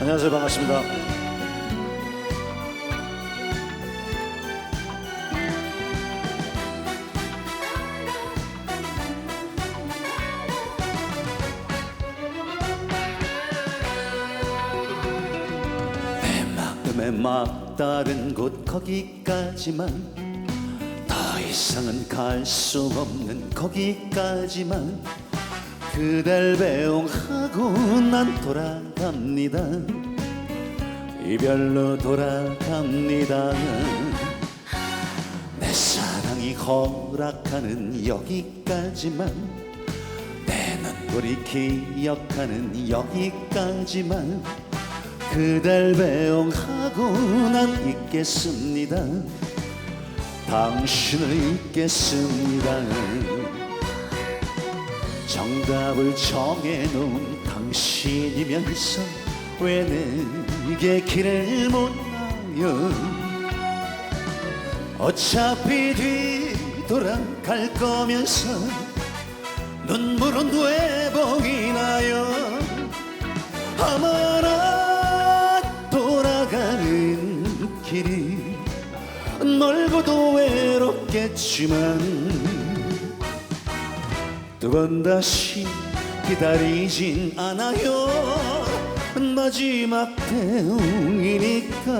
안녕하세요. 반갑습니다. 내 마음의 막다른 곳 거기까지만 더 이상은 갈 수 없는 거기까지만 그댈 배웅하고 난 돌아갑니다. 이별로 돌아갑니다. 내 사랑이 허락하는 여기까지만 내 눈물이 기억하는 여기까지만 그댈 배웅하고 난 있겠습니다. 당신을 잊겠습니다 정답을 정해놓은 당신이면서 왜 내게 길을 못 나요? 어차피 뒤돌아갈 거면서 눈물은 왜 보이나요? 아마나 돌아가는 길이 멀고도 외롭겠지만 두 번 다시 기다리진 않아요. 마지막 배웅이니까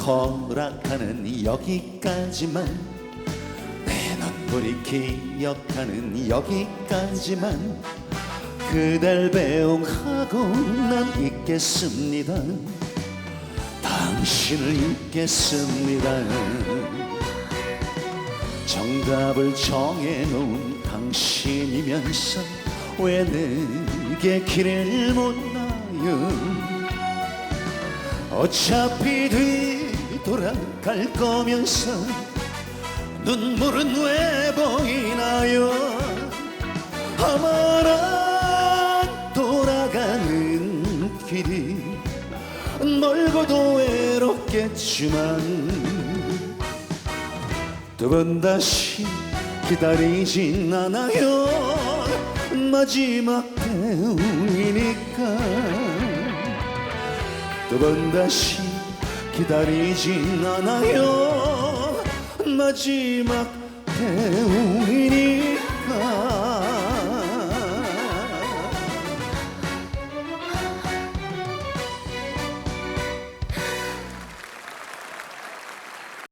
허락하는 여기까지만 내 눈물이 기억하는 여기까지만 그댈 배웅하고 난 있겠습니다. 당신을 잊겠습니다. 정답을 정해놓은 당신이면서 왜 내게 길을 못 나요? 어차피 뒤 돌아갈 거면서 눈물은 왜 보이나요? 아마나 돌아가는 길이 멀고도 외롭겠지만 두 번 다시 기다리진 않아요. 마지막 배웅이니까. 두 번 다시 기다리진 않아요. 마지막